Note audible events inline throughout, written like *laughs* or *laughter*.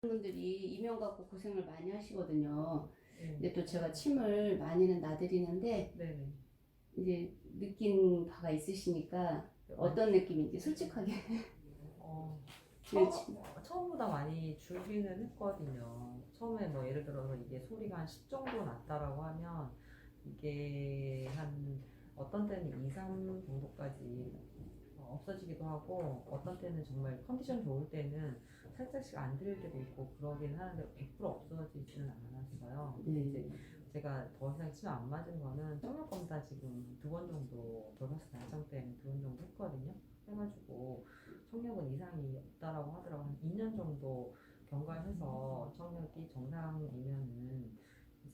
분들이 이명 갖고 고생을 많이 하시거든요. 네. 근데 또 제가 침을 많이는 놔드리는데 네네. 이제 느낀 바가 있으시니까 어떤 느낌인지 솔직하게 어, *laughs* 네, 처음, 처음보다 많이 줄기는 했거든요. 처음에 뭐 예를 들어서 이게 소리가 한 10 정도 났다라고 하면 이게 한 어떤 때는 2, 3 정도까지 어, 없어지기도 하고 어떤 때는 정말 컨디션 좋을 때는 살짝씩 안 들릴 때도 있고 그러긴 하는데 100% 없어지지는 않았어요. 근데 이제 네. 제가 더 이상 침안 맞은 거는 청력 검사 지금 두 번 정도 돌파스 날정 때문에 두 번 정도 했거든요. 해가지고 청력은 이상이 없다라고 하더라고 한 2년 정도 경과해서 청력이 정상이면은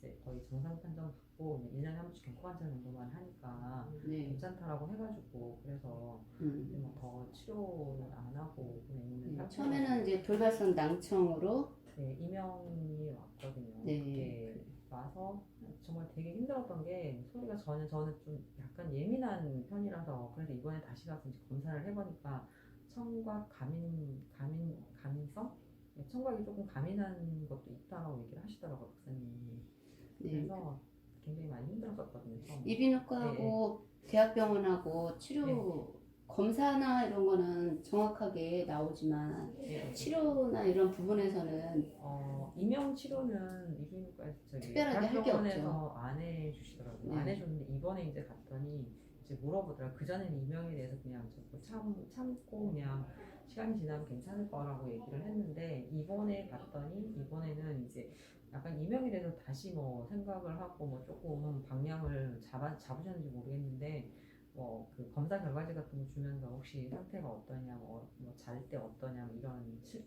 이제 거의 정상 판정 받고 1년에 한 번씩 경과 관찰 정도만 하니까 네. 괜찮다라고 해가지고 그래서 음. 이제 뭐더 치료는 안 하고 그냥 있는 네, 처음에는 이제 돌발성 낭청으로 네, 이명이 왔거든요. 네. 그게 와서 정말 되게 힘들었던 게 소리가 저는 저는 좀 약간 예민한 편이라서 그래서 이번에 다시 가서 이제 검사를 해보니까 청각 가민 가민 가민성 네, 청각이 조금 가민한 것도 있다라고 얘기를 하시더라고요 박사님이. 네. 그래서 굉장히 많이 힘들었었거든요. 처음에. 이비인후과하고 대학병원하고 치료 네. 검사나 이런 거는 정확하게 나오지만 네. 치료나 이런 부분에서는 어, 임용 치료는 이비인후과에서 저기 특별하게 할게 대학병원에서 안 해주시더라고요. 네. 안 해줬는데 이번에 이제 갔더니 이제 물어보더라고요. 그 전에는 임용에 대해서 그냥 자꾸 참 참고 그냥 시간이 지나면 괜찮을 거라고 얘기를 했는데 이번에 갔더니 이번에는 이제 약간 임용에 대해서 다시 뭐 생각을 하고 뭐 조금 방향을 잡아 잡으셨는지 모르겠는데 뭐그 검사 결과지 같은 거 주면서 혹시 상태가 어떠냐 뭐잘 때 어떠냐 뭐 이런 치-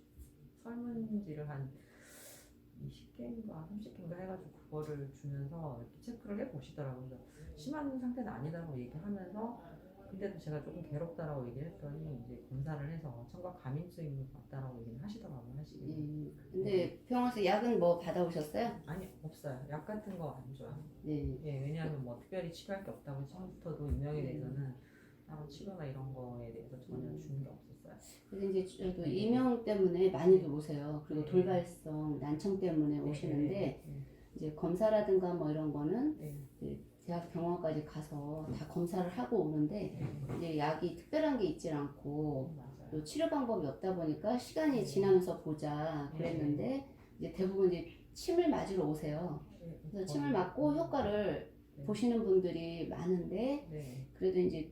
설문지를 한 20개인가 30개인가 해가지고 그거를 주면서 이렇게 체크를 해 보시더라고요. 그래서 심한 상태는 아니다라고 얘기하면서 근데도 제가 조금 괴롭다라고 얘기를 했더니 이제 검사를 해서 청각 가민증이 맞다라고 얘기를 하시더라고요. 사실 예. 근데 병원에서 약은 뭐 받아오셨어요? 아니 없어요. 약 같은 거 안 줘요. 네. 예, 왜냐하면 뭐 특별히 치료할 게 없다고 처음부터도 임명에 대해서는 따로 치료나 이런 거에 대해서 전혀 음. 주는 게 없었어요. 그래서 이제 저도 이명 때문에 많이들 오세요. 그리고 네. 돌발성 난청 때문에 오시는데 네, 이제 검사라든가 뭐 이런 거는 네, 대학 병원까지 가서 다 검사를 하고 오는데 네, 이제 약이 특별한 게 있질 않고 맞아요. 또 치료 방법이 없다 보니까 시간이 네. 지나면서 보자 그랬는데 이제 대부분 이제 침을 맞으러 오세요. 네, 그래서 침을 맞고 효과를 네. 보시는 분들이 많은데 네, 그래도 이제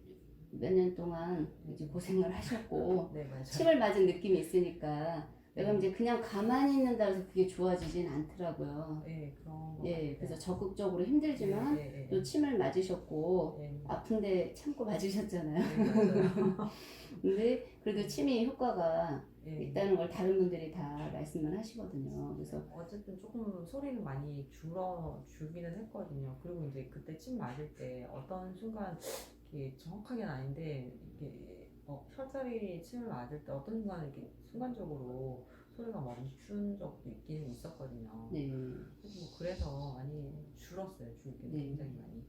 몇 년 동안 이제 고생을 하셨고 *laughs* 네 맞아요. 침을 맞은 느낌이 있으니까 내가 이제 그냥 가만히 있는다 해서 그게 좋아지진 않더라고요. 네 그런 거. 예, 그래서 적극적으로 힘들지만 네, 네, 또 침을 맞으셨고 네, 네, 아픈데 참고 맞으셨잖아요. 네, 맞아요. *laughs* 근데 그래도 침이 효과가 네. 있다는 걸 다른 분들이 다 말씀을 하시거든요. 그래서 어쨌든 조금 소리는 많이 줄어 줄기는 했거든요. 그리고 이제 그때 침 맞을 때 어떤 순간 이게 정확하게는 아닌데 이게 어, 혈자리 침을 맞을 때 어떤 순간 이렇게 순간적으로 소리가 멈춘 적도 있긴 있었거든요. 네, 그래서 뭐 그래서 많이 줄었어요. 줄기는 네. 굉장히 많이.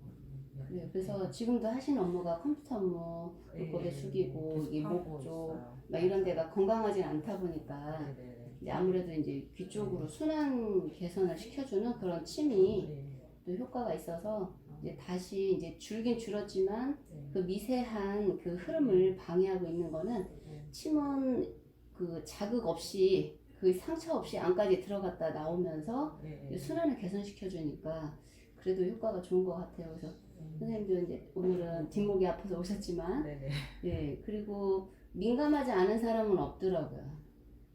그래요. 그래서 지금도 하시는 업무가 컴퓨터 업무, 네, 고개 숙이고 계속 이 하고 목 쪽, 있어요. 막 이런 데가 건강하지 않다 보니까 네, 네, 네. 이제 아무래도 이제 귀 쪽으로 순환 개선을 시켜주는 그런 침이 네, 또 효과가 있어서 이제 다시 이제 줄긴 줄었지만 네, 그 미세한 그 흐름을 방해하고 있는 거는 네. 침은 그 자극 없이 그 상처 없이 안까지 들어갔다 나오면서 네, 네. 순환을 개선시켜 주니까 그래도 효과가 좋은 것 같아요. 그래서 네. 선생님도 이제 오늘은 뒷목이 아파서 오셨지만 네, 네. 예 그리고 민감하지 않은 사람은 없더라고요.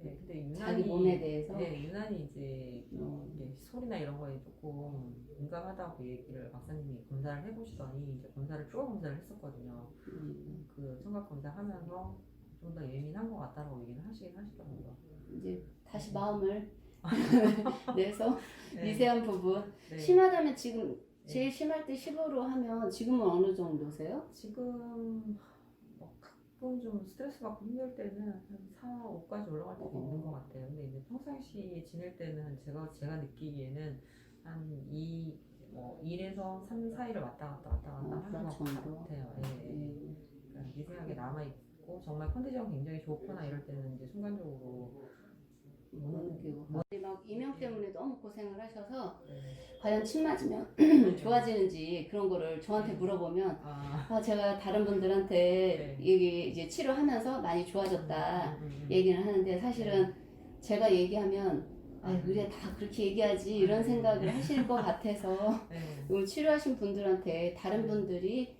네, 근데 유난히 자기 몸에 대해서 네, 유난히 이제 음. 이게 소리나 이런 거에 조금 민감하다고 얘기를 박사님이 검사를 해보시더니 이제 검사를 추가 검사를 했었거든요. 음, 그 청각 검사 하면서 좀 더 예민한 것 같다라고 얘기를 하시긴 하시더라고요. 이제 다시 마음을 *laughs* 내서 네, 미세한 부분 네. 심하다면 지금 제일 심할 때 15로 하면 지금은 어느 정도세요? 지금 뭐 가끔 좀 스트레스 받고 힘들 때는 한 4, 5까지 올라갈 때도 있는 것 같아요. 근데 이제 평상시 지낼 때는 제가 제가 느끼기에는 한 2, 뭐 1에서 3 사이를 왔다 갔다 왔다 갔다 어, 하는 것 정도? 같아요. 예, 예. 예. 그러니까 미세하게 남아 있고 정말 컨디션 굉장히 좋거나 이럴 때는 이제 순간적으로 못 느끼고 너무 고생을 하셔서 네. 과연 침 맞으면 *clears throat* 좋아지는지 그런 거를 저한테 물어보면 아, 아, 제가 다른 분들한테 네. 얘기 이제 치료하면서 많이 좋아졌다 음, 음, 음. 얘기를 하는데 사실은 제가 얘기하면 아 음. 그래 다 그렇게 얘기하지 이런 생각을 하실 것 같아서 네. 치료하신 분들한테 다른 분들이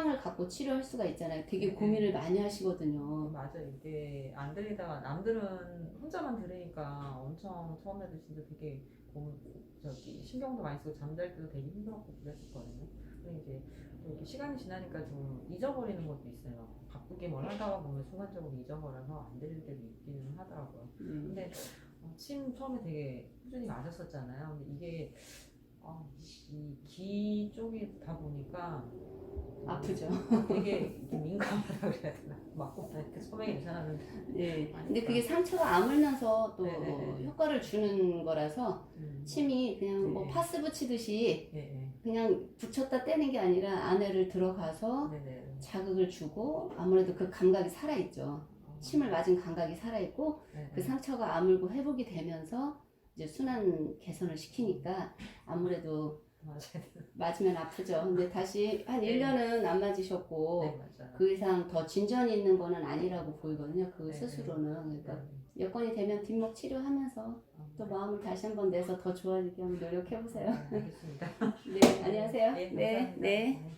희망을 갖고 치료할 수가 있잖아요. 되게 네. 고민을 많이 하시거든요. 맞아 이게 안 들리다가 남들은 혼자만 들으니까 엄청 처음에도 진짜 되게 고, 저기 신경도 많이 쓰고 잠잘 때도 되게 힘들었고 그랬었거든요. 근데 이제 또 이렇게 시간이 지나니까 좀 잊어버리는 것도 있어요. 막 바쁘게 뭘 하다가 보면 순간적으로 잊어버려서 안 들릴 때도 있기는 하더라고요. 음. 근데 어, 침 처음에 되게 꾸준히 맞았었잖아요. 근데 이게 어, 이귀 쪽이다 보니까 아프죠. 되게 민감하다 그래야 되나? 맞고 나니까 처음에 괜찮았는데 네. 근데 그게 상처가 아물면서 또 네네네. 효과를 주는 거라서 음. 침이 그냥 뭐 네. 파스 붙이듯이 예, 예. 그냥 붙였다 떼는 게 아니라 안에를 들어가서 네네. 자극을 주고 아무래도 그 감각이 살아있죠. 침을 맞은 감각이 살아있고 네, 그 상처가 아물고 회복이 되면서 이제 순환 개선을 시키니까 아무래도. 맞으면 아프죠. 근데 다시 한 네. 1년은 안 맞으셨고 네, 맞아요. 그 이상 더 진전이 있는 거는 아니라고 보이거든요. 그 네, 스스로는. 그러니까 네. 여건이 되면 뒷목 치료하면서 어, 또 마음을 다시 한번 내서 더 좋아지게 한번 노력해 보세요. 네, 알겠습니다. *laughs* 네, 안녕하세요. 네, 네. 네.